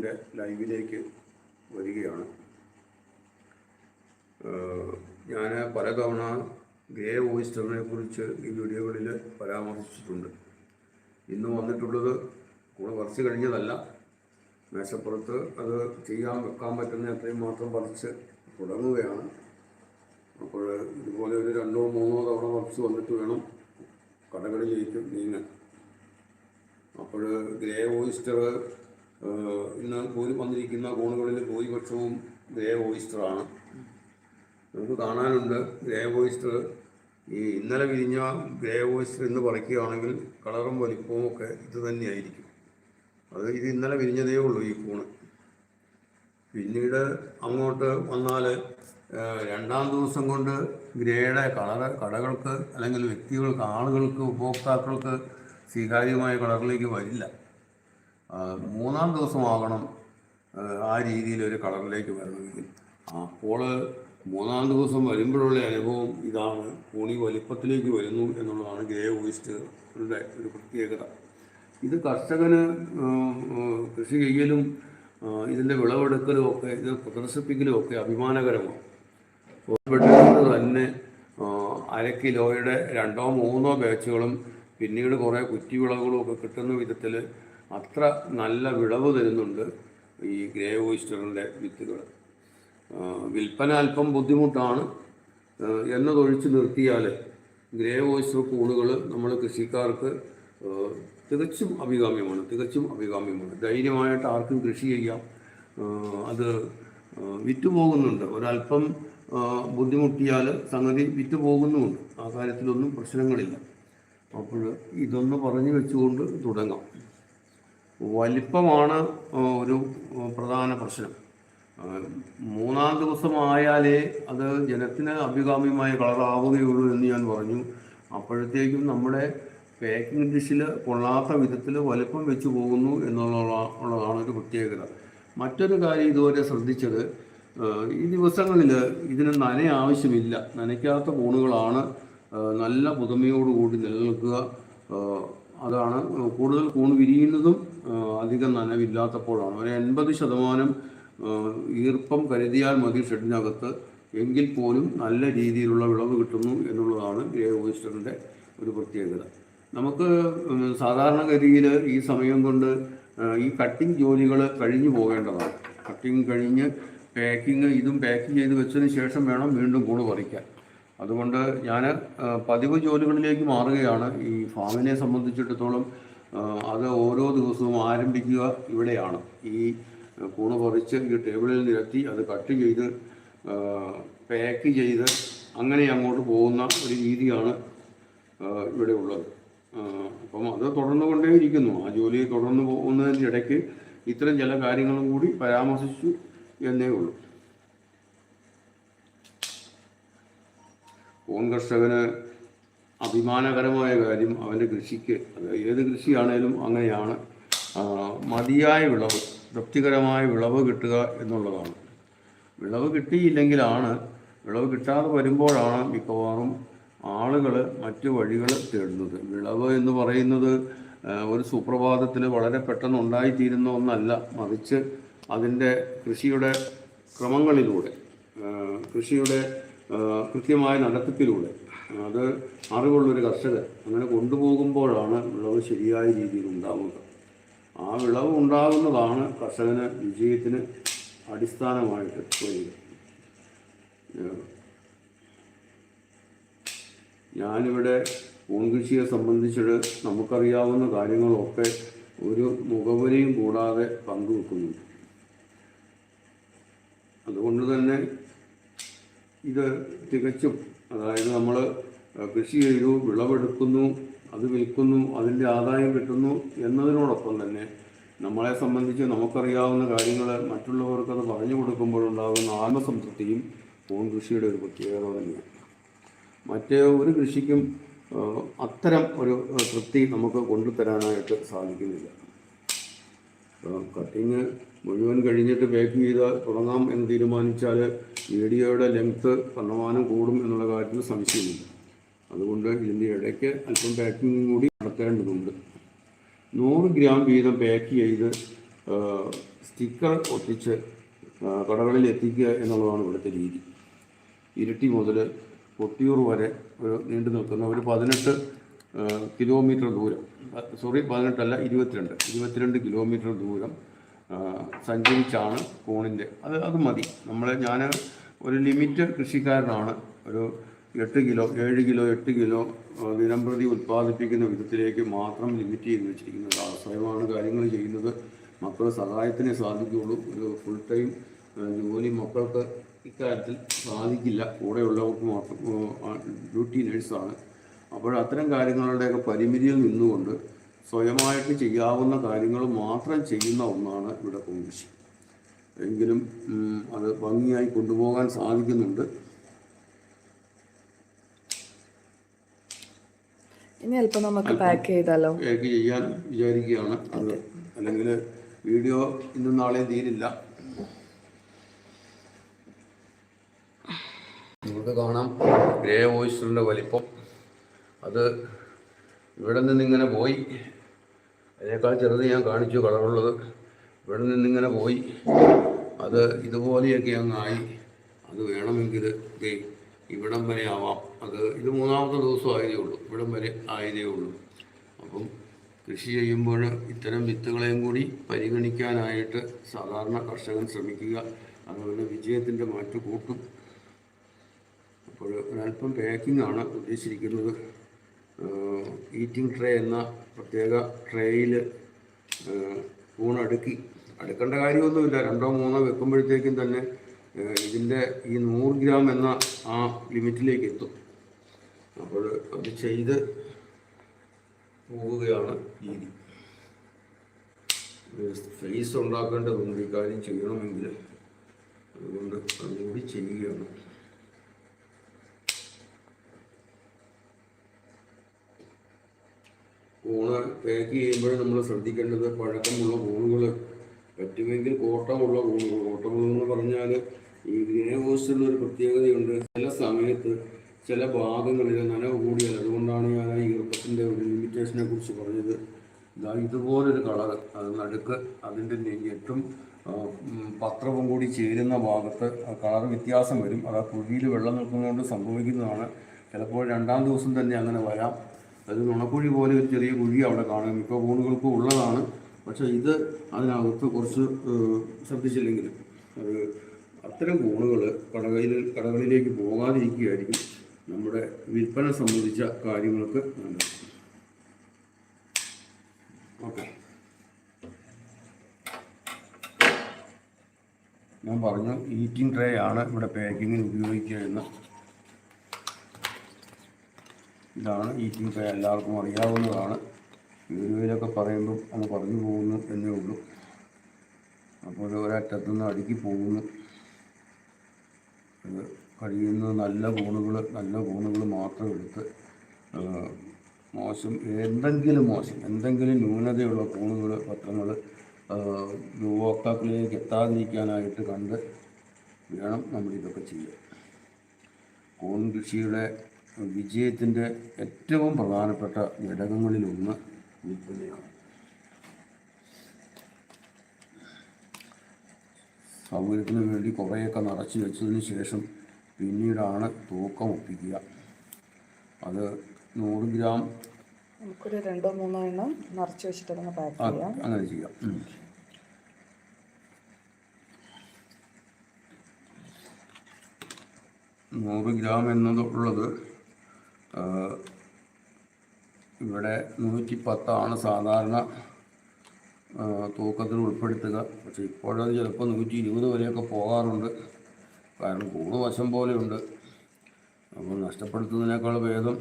ഫാമിന്റെ ലൈവിലേക്ക് വരികയാണ്. ഞാൻ പലതവണ ഗ്രേ ഓയിസ്റ്ററിനെ കുറിച്ച് ഈ വീഡിയോകളിൽ പരാമർശിച്ചിട്ടുണ്ട്. ഇന്ന് വന്നിട്ടുള്ളത് കൂടെ പറിച്ച് കഴിഞ്ഞതല്ല. മേശപ്പുറത്ത് അത് ചെയ്യാൻ വെക്കാൻ പറ്റുന്ന അത്രയും മാത്രം പറിച്ച് തുടങ്ങുകയാണ്. അപ്പോൾ ഇതുപോലെ ഒരു രണ്ടോ മൂന്നോ തവണ പറിച്ച് വന്നിട്ട് വേണം കടകളിലേക്ക് നീങ്ങാൻ. അപ്പോൾ ഗ്രേ ഓയിസ്റ്റർ ഇന്ന് പോയി വന്നിരിക്കുന്ന കോണുകളിൽ ഭൂരിപക്ഷവും ഗ്രേ ഓയിസ്റ്ററാണ് നമുക്ക് കാണാനുണ്ട് ഗ്രേ ഓയിസ്റ്റർ ഈ ഇന്നലെ വിരിഞ്ഞ ഗ്രേ ഓയിസ്റ്റർ ഇന്ന് പറിക്കുകയാണെങ്കിൽ കളറും വലിപ്പവും ഒക്കെ ഇത് തന്നെയായിരിക്കും. അത് ഇത് ഇന്നലെ വിരിഞ്ഞതേ ഉള്ളൂ ഈ കൂണ്. പിന്നീട് അങ്ങോട്ട് വന്നാൽ രണ്ടാം ദിവസം കൊണ്ട് ഗ്രേയുടെ കളർ കടകൾക്ക് അല്ലെങ്കിൽ വ്യക്തികൾക്ക് ആളുകൾക്ക് ഉപഭോക്താക്കൾക്ക് സ്വീകാര്യമായ കളറിലേക്ക് വരില്ല. മൂന്നാം ദിവസമാകണം ആ, രീതിയിൽ ഒരു കളറിലേക്ക് വരണമെങ്കിൽ. അപ്പോൾ മൂന്നാം ദിവസം വരുമ്പോഴുള്ള അനുഭവം ഇതാണ്. കൂണി വലിപ്പത്തിലേക്ക് വരുന്നു എന്നുള്ളതാണ് ഗ്രേ ഓയിസ്റ്ററുടെ ഒരു പ്രത്യേകത. ഇത് കർഷകന് കൃഷി ചെയ്യലും ഇതിന്റെ വിളവെടുക്കലും ഒക്കെ ഇത് പ്രദർശിപ്പിക്കലും ഒക്കെ അഭിമാനകരമാണ്. തന്നെ അര കിലോയുടെ രണ്ടോ മൂന്നോ ബാച്ചുകളും പിന്നീട് കുറേ കുറ്റിവിളകളും ഒക്കെ കിട്ടുന്ന വിധത്തിൽ അത്ര നല്ല വിളവ് തരുന്നുണ്ട് ഈ ഗ്രേ ഓയിസ്റ്ററിന്റെ വിത്തുകൾ. വിൽപ്പന അല്പം ബുദ്ധിമുട്ടാണ്. എന്നതൊഴിച്ച് നിർത്തിയാൽ ഗ്രേ ഓയിസ്റ്റർ കൂണുകൾ നമ്മൾ കൃഷിക്കാർക്ക് തികച്ചും അഭികാമ്യമാണ് തികച്ചും അഭികാമ്യമാണ്. ധൈര്യമായിട്ട് ആർക്കും കൃഷി ചെയ്യാം. അത് വിറ്റുപോകുന്നുണ്ട്. ഒരല്പം ബുദ്ധിമുട്ടിയാൽ സംഗതി വിറ്റുപോകുന്നുമുണ്ട്. ആ കാര്യത്തിലൊന്നും പ്രശ്നങ്ങളില്ല. അപ്പോൾ ഇതൊന്ന് പറഞ്ഞു വെച്ചുകൊണ്ട് തുടങ്ങാം. വലിപ്പമാണ് ഒരു പ്രധാന പ്രശ്നം. മൂന്നാം ദിവസമായാലേ അത് ജനത്തിന് അഭികാമ്യമായ കളറാവുകയുള്ളൂ എന്ന് ഞാൻ പറഞ്ഞു. അപ്പോഴത്തേക്കും നമ്മുടെ പാക്കിംഗ് ഡിഷിൽ കൊള്ളാത്ത വിധത്തിൽ വലിപ്പം വെച്ച് പോകുന്നു എന്നുള്ള ഉള്ളതാണ് ഒരു പ്രത്യേകത. മറ്റൊരു കാര്യം ഇതുവരെ ശ്രദ്ധിച്ചത് ഈ ദിവസങ്ങളിൽ ഇതിന് നന ആവശ്യമില്ല. നനയ്ക്കാത്ത കോണുകളാണ് നല്ല പുതുമയോടുകൂടി നിലനിൽക്കുക. അതാണ് കൂടുതൽ കൂൺ വിരിയുന്നതും അധികം നനവില്ലാത്തപ്പോഴാണ്. ഒരു എൺപത് ശതമാനം ഈർപ്പം കരുതിയാൽ മതി ഷെഡിനകത്ത് എങ്കിൽ പോലും നല്ല രീതിയിലുള്ള വിളവ് കിട്ടുന്നു എന്നുള്ളതാണ് ഗ്രേ ഓയിസ്റ്ററിന്റെ ഒരു പ്രത്യേകത. നമുക്ക് സാധാരണഗതിയിൽ ഈ സമയം കൊണ്ട് ഈ കട്ടിംഗ് ജോലികൾ കഴിഞ്ഞു പോകേണ്ടതാണ്. കട്ടിംഗ് കഴിഞ്ഞ് പാക്കിങ് ഇതും പാക്ക് ചെയ്ത് വെച്ചതിന് ശേഷം വേണം വീണ്ടും കൂട് പറിക്കാൻ. അതുകൊണ്ട് ഞാൻ പതിവ് ജോലികളിലേക്ക് മാറുകയാണ്. ഈ ഫാമിനെ സംബന്ധിച്ചിടത്തോളം അത് ഓരോ ദിവസവും ആരംഭിക്കുക ഇവിടെയാണ്. ഈ കൂണ് പറിച്ച് ഈ ടേബിളിൽ നിരത്തി അത് കട്ട് ചെയ്ത് പാക്ക് ചെയ്ത് അങ്ങനെ അങ്ങോട്ട് പോകുന്ന ഒരു രീതിയാണ് ഇവിടെ ഉള്ളത്. അപ്പം അത് തുടർന്നു കൊണ്ടേയിരിക്കുന്നു ആ ജോലി തുടർന്ന് പോകുന്നതിന്റെ ഇടയ്ക്ക് ഇത്തരം ചില കാര്യങ്ങളും കൂടി പരാമർശിച്ചു എന്നേ ഉള്ളൂ. പൂൺ കർഷകന് അഭിമാനകരമായ കാര്യം അവന്റെ കൃഷിക്ക് ഏത് കൃഷിയാണേലും അങ്ങനെയാണ്. മതിയായ വിളവ് തൃപ്തികരമായ വിളവ് കിട്ടുക എന്നുള്ളതാണ്. വിളവ് കിട്ടിയില്ലെങ്കിലാണ് വിളവ് കിട്ടാതെ വരുമ്പോഴാണ് മിക്കവാറും ആളുകൾ മറ്റു വഴികൾ തേടുന്നത്. വിളവ് എന്ന് പറയുന്നത് ഒരു സുപ്രഭാതത്തിൽ വളരെ പെട്ടെന്ന് ഉണ്ടായിത്തീരുന്ന ഒന്നല്ല. മറിച്ച് അതിന്റെ കൃഷിയുടെ ക്രമങ്ങളിലൂടെ കൃഷിയുടെ കൃത്യമായ നടത്തിപ്പിലൂടെ. അത് അറിവുള്ളൊരു കർഷകൻ അങ്ങനെ കൊണ്ടുപോകുമ്പോഴാണ് വിളവ് ശരിയായ രീതിയിൽ ഉണ്ടാവുക ആ വിളവ് ഉണ്ടാകുന്നതാണ് കർഷകന് വിജയത്തിന് അടിസ്ഥാനമായിട്ട് വരിക. ഞാനിവിടെ പൂൺകൃഷിയെ സംബന്ധിച്ചിട്ട് നമുക്കറിയാവുന്ന കാര്യങ്ങളൊക്കെ ഒരു മുഖവരിയും കൂടാതെ പങ്കുവെക്കുന്നുണ്ട്. അതുകൊണ്ട് തന്നെ ഇത് തികച്ചും അതായത് നമ്മൾ കൃഷി ചെയ്തു വിളവെടുക്കുന്നു അത് വിൽക്കുന്നു അതിന്റെ ആദായം കിട്ടുന്നു എന്നതിനോടൊപ്പം തന്നെ നമ്മളെ സംബന്ധിച്ച് നമുക്കറിയാവുന്ന കാര്യങ്ങൾ മറ്റുള്ളവർക്ക് അത് പറഞ്ഞു കൊടുക്കുമ്പോഴുണ്ടാകുന്ന ആത്മസംതൃപ്തിയും പൂൺ കൃഷിയുടെ ഒരു പ്രത്യേകത തന്നെയാണ്. മറ്റേ ഒരു കൃഷിക്കും അത്തരം ഒരു തൃപ്തി നമുക്ക് കൊണ്ടുതരാനായിട്ട് സാധിക്കുന്നില്ല. കട്ടിങ് മുഴുവൻ കഴിഞ്ഞിട്ട് ബേക്കിംഗ് ചെയ്ത് തുടങ്ങാം എന്ന് തീരുമാനിച്ചാൽ വീഡിയോയുടെ ലെങ്ത്ത് കണ്ണമാനം കൂടും എന്നുള്ള കാര്യത്തിൽ സംശയമില്ല. അതുകൊണ്ട് ഇതിന്റെ ഇടയ്ക്ക് അല്പം പാക്കിംഗ് കൂടി നടത്തേണ്ടതുണ്ട്. നൂറ് ഗ്രാം വീതം പാക്ക് ചെയ്ത് സ്റ്റിക്കർ ഒട്ടിച്ച് കടകളിൽ എത്തിക്കുക എന്നുള്ളതാണ് ഇവിടുത്തെ രീതി. ഇരട്ടി മുതൽ കൊട്ടിയൂർ വരെ ഒരു നീണ്ടു നിൽക്കുന്ന ഒരു പതിനെട്ട് കിലോമീറ്റർ ദൂരം. സോറി പതിനെട്ടല്ല ഇരുപത്തിരണ്ട്. ഇരുപത്തിരണ്ട് കിലോമീറ്റർ ദൂരം സഞ്ചരിച്ചാണ് കൂണിന്റെ അത് അത് മതി. നമ്മൾ ഞാൻ ഒരു ലിമിറ്റ് കൃഷിക്കാരനാണ്. ഒരു എട്ട് കിലോ ഏഴ് കിലോ എട്ട് കിലോ ദിനം ദിനംപ്രതി ഉൽപ്പാദിപ്പിക്കുന്ന വിധത്തിലേക്ക് മാത്രം ലിമിറ്റ് ചെയ്ത് വെച്ചിരിക്കുന്നത്. ആശ്രയമാണ് കാര്യങ്ങൾ ചെയ്യുന്നത്. മക്കളുടെ സഹായത്തിനെ സാധിക്കുകയുള്ളൂ. ഒരു ഫുൾ ടൈം ജോലി മക്കൾക്ക് ഇക്കാര്യത്തിൽ സാധിക്കില്ല. കൂടെയുള്ളവർക്ക് മാത്രം ഡ്യൂട്ടി നേഴ്സാണ്. അപ്പോൾ അത്തരം കാര്യങ്ങളുടെയൊക്കെ പരിമിതിയിൽ നിന്നുകൊണ്ട് സ്വയമായിട്ട് ചെയ്യാവുന്ന കാര്യങ്ങൾ മാത്രം ചെയ്യുന്ന ഒന്നാണ് ഇവിടെ കോൺഗ്രസ്. എങ്കിലും അത് ഭംഗിയായി കൊണ്ടുപോകാൻ സാധിക്കുന്നുണ്ട്. ഇനി അല്പം നമുക്ക് പാക്ക് ചെയ്താലോ? പാക്ക് ചെയ്യാൻ വിചാരിക്കുകയാണ്. അത് അല്ലെങ്കിൽ വീഡിയോ ഇന്നും നാളെ തീരില്ല. നമുക്ക് കാണാം. ഗ്രേ ഓയിസ്റ്ററിന്റെ വലിപ്പം. അത് ഇവിടെ നിന്ന് ഇങ്ങനെ പോയി. അതിനേക്കാൾ ചെറുത് ഞാൻ കാണിച്ചു കളറുള്ളത്. ഇവിടെ നിന്നിങ്ങനെ പോയി. അത് ഇതുപോലെയൊക്കെ അങ്ങായി അത് വേണമെങ്കിൽ ഇവിടം വരെ ആവാം. അത് ഇത് മൂന്നാമത്തെ ദിവസം ആയതേ ഉള്ളൂ. ഇവിടം വരെ ആയതേ ഉള്ളൂ. അപ്പം കൃഷി ചെയ്യുമ്പോൾ ഇത്തരം വിത്തുകളെയും കൂടി പരിഗണിക്കാനായിട്ട് സാധാരണ കർഷകൻ ശ്രമിക്കുക. അതുപോലെ വിജയത്തിന്റെ മാറ്റ് കൂട്ടും. അപ്പോൾ ഒരല്പം പാക്കിംഗ് ആണ് ഉദ്ദേശിച്ചിരിക്കുന്നത്. ഈറ്റിംഗ് ട്രേ എന്ന പ്രത്യേക ട്രേയിൽ ഊണടുക്കി അടുക്കേണ്ട കാര്യമൊന്നുമില്ല. രണ്ടോ മൂന്നോ വെക്കുമ്പോഴത്തേക്കും തന്നെ ഇതിന്റെ ഈ നൂറ് ഗ്രാം എന്ന ആ ലിമിറ്റിലേക്ക് എത്തും. അപ്പോൾ അത് ചെയ്ത് പോവുകയാണ് രീതി ഫേസ് ഉണ്ടാക്കേണ്ടതുണ്ട്. ഈ കാര്യം ചെയ്യണമെങ്കിൽ. അതുകൊണ്ട് അതുകൂടി ചെയ്യുകയാണ്. ഊണ് പാക്ക് ചെയ്യുമ്പോൾ നമ്മൾ ശ്രദ്ധിക്കേണ്ടത് പഴക്കമുള്ള ഊണുകൾ പറ്റുമെങ്കിൽ കോട്ടമുള്ള ഊണുകൾ. കോട്ടമുള്ള എന്ന് പറഞ്ഞാൽ ഈ ഗ്രീൻ ഹോസ്റ്റലിന് ഒരു പ്രത്യേകതയുണ്ട്. ചില സമയത്ത് ചില ഭാഗങ്ങളിൽ നനവ് കൂടിയാൽ അതുകൊണ്ടാണ് ഞാൻ ആ ഈർപ്പത്തിന്റെ ഒരു ലിമിറ്റേഷനെ കുറിച്ച് പറഞ്ഞത്. ഇതാ ഇതുപോലൊരു കളർ അത് നടുക്ക് അതിന്റെ ഞെട്ടും പത്രവും കൂടി ചേരുന്ന ഭാഗത്ത് കളർ വ്യത്യാസം വരും. അത് ആ കുഴിയിൽ വെള്ളം നിൽക്കുന്നതുകൊണ്ട് സംഭവിക്കുന്നതാണ്. ചിലപ്പോൾ രണ്ടാം ദിവസം തന്നെ അങ്ങനെ വരാം. അത് നുണക്കുഴി പോലെ ഒരു ചെറിയ കുഴി അവിടെ കാണും. മിക്ക ഫോണുകൾക്കും ഉള്ളതാണ്. പക്ഷേ ഇത് അതിനകത്ത് കുറച്ച് ശ്രദ്ധിച്ചില്ലെങ്കിൽ അത് അത്തരം ഫോണുകൾ കടകളിൽ കടകളിലേക്ക് പോകാതിരിക്കുകയായിരിക്കും നമ്മുടെ വിൽപ്പന സംബന്ധിച്ച കാര്യങ്ങൾക്ക് നല്ലത്. ഓക്കെ. ഞാൻ പറഞ്ഞു ഈറ്റിംഗ് ട്രേ ആണ് ഇവിടെ പാക്കിങ്ങിന് ഉപയോഗിക്കുക എന്ന് ഇതാണ് ഈറ്റിംഗ് എല്ലാവർക്കും അറിയാവുന്നതാണ്. വീഡിയോയിലൊക്കെ പറയുമ്പോൾ അങ്ങ് പറഞ്ഞു പോകുന്നു എന്നേ ഉള്ളൂ. അപ്പോൾ ഒരറ്റത്തുനിന്ന് അടുക്കി പോകുന്നു. അത് കഴിയുന്ന നല്ല കൂണുകൾ നല്ല കൂണുകൾ മാത്രം എടുത്ത് മോശം എന്തെങ്കിലും മോശം എന്തെങ്കിലും ന്യൂനതയുള്ള കൂണുകൾ പത്രങ്ങൾ ഉപഭോക്താക്കളിലേക്ക് എത്താതിരിക്കാനായിട്ട് കണ്ട് വേണം നമ്മളിതൊക്കെ ചെയ്യുക കൂൺ കൃഷിയുടെ വിജയത്തിന്റെ ഏറ്റവും പ്രധാനപ്പെട്ട ഘടകങ്ങളിലൊന്ന് വിൽപ്പനയാണ് സൗകര്യത്തിന് വേണ്ടി കുറേയൊക്കെ നിറച്ച് വെച്ചതിന് ശേഷം പിന്നീടാണ് തൂക്കം ഒപ്പിക്കുക. അത് നൂറ് ഗ്രാം നമുക്കൊരു രണ്ടോ മൂന്നോ എണ്ണം നിറച്ച് വെച്ചിട്ടൊന്ന് പാക്ക് ചെയ്യാം. അങ്ങനെ ചെയ്യാം. നൂറ് ഗ്രാം എന്നതുള്ളത് ആ, ഇവിടെ നൂറ്റി പത്താണ് സാധാരണ തൂക്കത്തിൽ ഉൾപ്പെടുത്തുക. പക്ഷേ ഇപ്പോഴത് ചിലപ്പോൾ നൂറ്റി ഇരുപത് വരെയൊക്കെ പോകാറുണ്ട്. കാരണം കൂട് വശം പോലെയുണ്ട്. അപ്പോൾ നഷ്ടപ്പെടുത്തുന്നതിനേക്കാൾ ഭേദം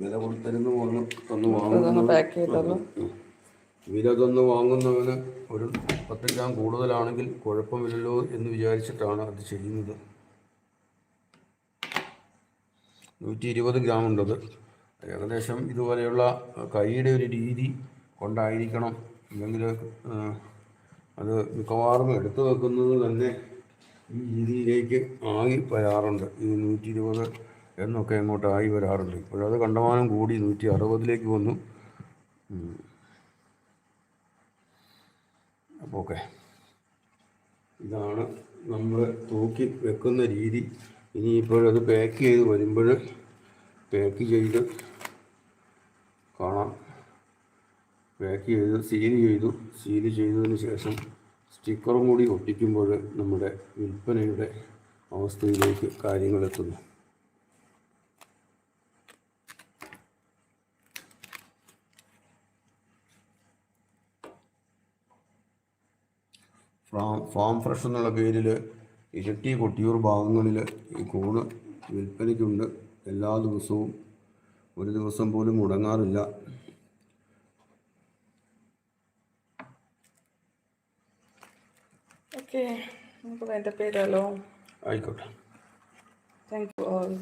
വില കൊടുത്തരുന്ന് വന്ന് തന്നു വാങ്ങുന്നു വില തന്ന് വാങ്ങുന്നവന് ഒരു പത്ത് ഗ്രാം കൂടുതലാണെങ്കിൽ കുഴപ്പമില്ലല്ലോ എന്ന് വിചാരിച്ചിട്ടാണ് അത് ചെയ്യുന്നത്. നൂറ്റി ഇരുപത് ഗ്രാം ഉണ്ടത് ഏകദേശം ഇതുപോലെയുള്ള കൈയുടെ ഒരു രീതി കൊണ്ടായിരിക്കണം അല്ലെങ്കിൽ അത് മിക്കവാറും എടുത്തു വെക്കുന്നത് തന്നെ ഈ രീതിയിലേക്ക് ആയി വരാറുണ്ട്. ഈ നൂറ്റി ഇരുപത് എന്നൊക്കെ അങ്ങോട്ട് ആയി വരാറുണ്ട്. ഇപ്പോഴത് കണ്ടമാനം കൂടി നൂറ്റി അറുപതിലേക്ക് വന്നു. അപ്പോൾ ഓക്കെ ഇതാണ് നമ്മൾ തൂക്കി വെക്കുന്ന രീതി. ഇനിയിപ്പോൾ അത് പാക്ക് ചെയ്ത് വരുമ്പോൾ പാക്ക് ചെയ്ത് കാണാം. പാക്ക് ചെയ്ത് സീൽ ചെയ്തു. സീൽ ചെയ്തതിന് ശേഷം സ്റ്റിക്കറും കൂടി ഒട്ടിക്കുമ്പോൾ നമ്മുടെ വിൽപ്പനയുടെ അവസ്ഥയിലേക്ക് കാര്യങ്ങളെത്തുന്നു ഫാം ഫാം ഫ്രഷ് എന്നുള്ള പേരിൽ ഇരട്ടി കൊട്ടിയൂർ ഭാഗങ്ങളിൽ ഈ കൂണ് വിൽപ്പനയ്ക്കുണ്ട്. എല്ലാ ദിവസവും ഒരു ദിവസം പോലും മുടങ്ങാറില്ല. ഓക്കെ നമുക്ക് വേണ്ട പേരാലോ ആയിക്കോട്ടെ. Thank you all